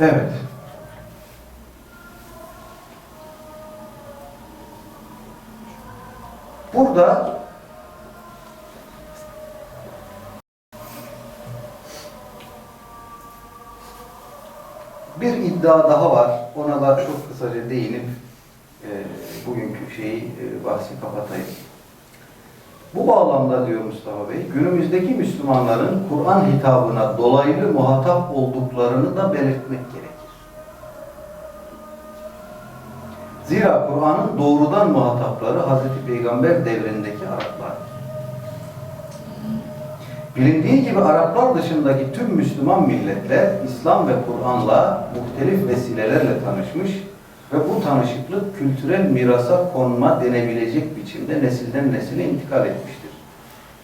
Evet. Burada bir iddia daha var. Ona da çok kısaca değinip e, bugünkü şeyi e, bahsi kapatayım. Bu bağlamda diyor Mustafa Bey, günümüzdeki Müslümanların Kur'an hitabına dolaylı muhatap olduklarını da belirtmek gerekir. Zira Kur'an'ın doğrudan muhatapları Hz. Peygamber devrindeki Araplar. Bilindiği gibi Araplar dışındaki tüm Müslüman milletler İslam ve Kur'an'la muhtelif vesilelerle tanışmış ve bu tanışıklık kültürel mirasa konma denebilecek biçimde nesilden nesile intikal etmiştir.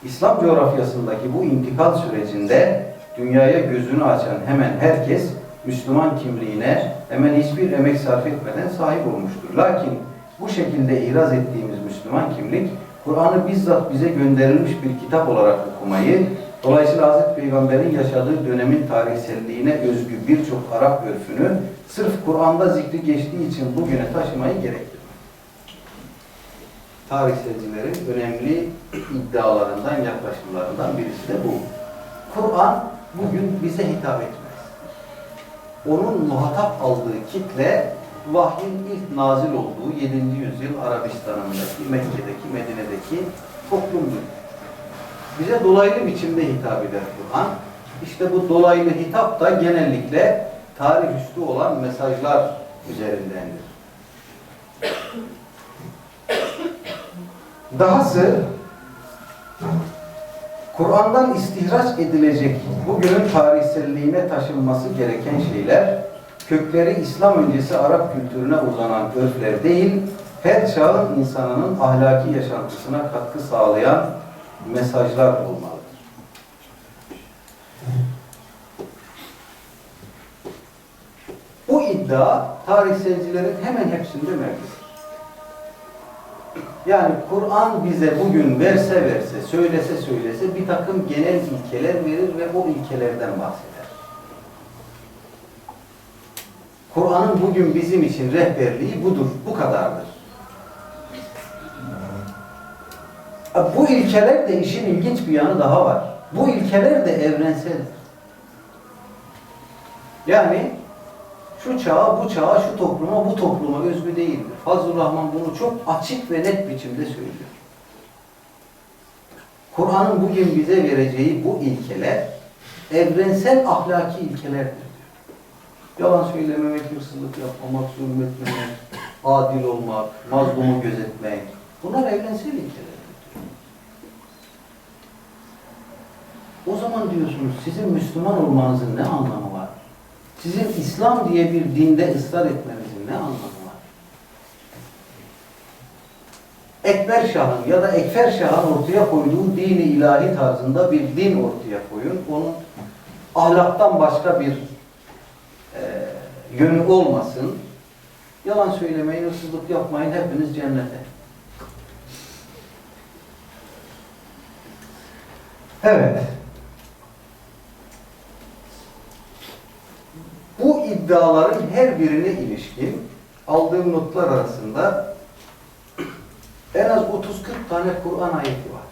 İslam coğrafyasındaki bu intikal sürecinde dünyaya gözünü açan hemen herkes Müslüman kimliğine hemen hiçbir emek sarf etmeden sahip olmuştur. Lakin bu şekilde ihraz ettiğimiz Müslüman kimlik Kur'an'ı bizzat bize gönderilmiş bir kitap olarak okumayı, dolayısıyla Hz. Peygamber'in yaşadığı dönemin tarihselliğine özgü birçok Arap örfünü sırf Kur'an'da zikri geçtiği için bugüne taşımayı gerektirir. Tarihselcilerin önemli iddialarından, yaklaşımlarından birisi de bu. Kur'an bugün bize hitap etmez. Onun muhatap aldığı kitle vahyin ilk nazil olduğu 7. yüzyıl Arabistan'ındaki, Mekke'deki, Medine'deki toplumdur. Bize dolaylı biçimde hitap eder Kur'an. İşte bu dolaylı hitap da genellikle tarih üstü olan mesajlar üzerindendir. Dahası Kur'an'dan istihraç edilecek bugünün tarihselliğine taşınması gereken şeyler kökleri İslam öncesi Arap kültürüne uzanan örfler değil, her çağın insanının ahlaki yaşantısına katkı sağlayan mesajlar olmalıdır. Bu iddia tarihselcilerin hemen hepsinde mevcut. Yani Kur'an bize bugün verse verse, söylese söylese bir takım genel ilkeler verir ve o ilkelerden bahseder. Kur'an'ın bugün bizim için rehberliği budur, bu kadardır. Bu ilkeler de işin ilginç bir yanı daha var. Bu ilkeler de evrenseldir. Yani şu çağa, bu çağa, şu topluma, bu topluma özgü değildir. Fazlur Rahman bunu çok açık ve net biçimde söylüyor. Kur'an'ın bugün bize vereceği bu ilkeler evrensel ahlaki ilkelerdir diyor. Yalan söylememek, hırsızlık yapmamak, zulmetmemek, adil olmak, mazlumu gözetmek. Bunlar evrensel ilkelerdir diyor. O zaman diyorsunuz sizin Müslüman olmanızın ne anlamı var? Sizin İslam diye bir dinde ısrar etmenizin ne anlamı var? Ekber Şah'ın ya da Ekfer Şah'ın ortaya koyduğu dini ilahi tarzında bir din ortaya koyun. Onun ahlaktan başka bir e, yönü olmasın. Yalan söylemeyin, hırsızlık yapmayın, hepiniz cennete. Evet. Bu iddiaların her birine ilişkin aldığım notlar arasında en az 30-40 tane Kur'an ayeti var.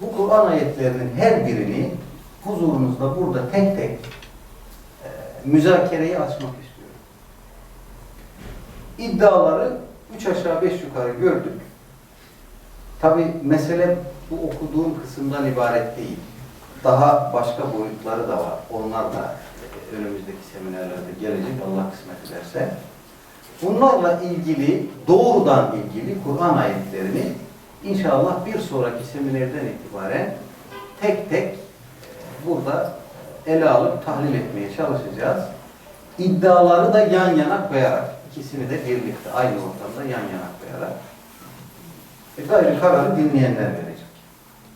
Bu Kur'an ayetlerinin her birini huzurunuzda burada tek tek e, müzakereyi açmak istiyorum. İddiaları üç aşağı beş yukarı gördük. Tabi mesele bu okuduğum kısımdan ibaret değil. Daha başka boyutları da var. Onlar da e, önümüzdeki seminerlerde gelecek Allah kısmet ederse. Bunlarla ilgili, doğrudan ilgili Kur'an ayetlerini inşallah bir sonraki seminerden itibaren tek tek e, burada ele alıp tahlil etmeye çalışacağız. İddiaları da yan yana koyarak, ikisini de birlikte aynı ortamda yan yana koyarak e, gayrı kararı dinleyenler verecek.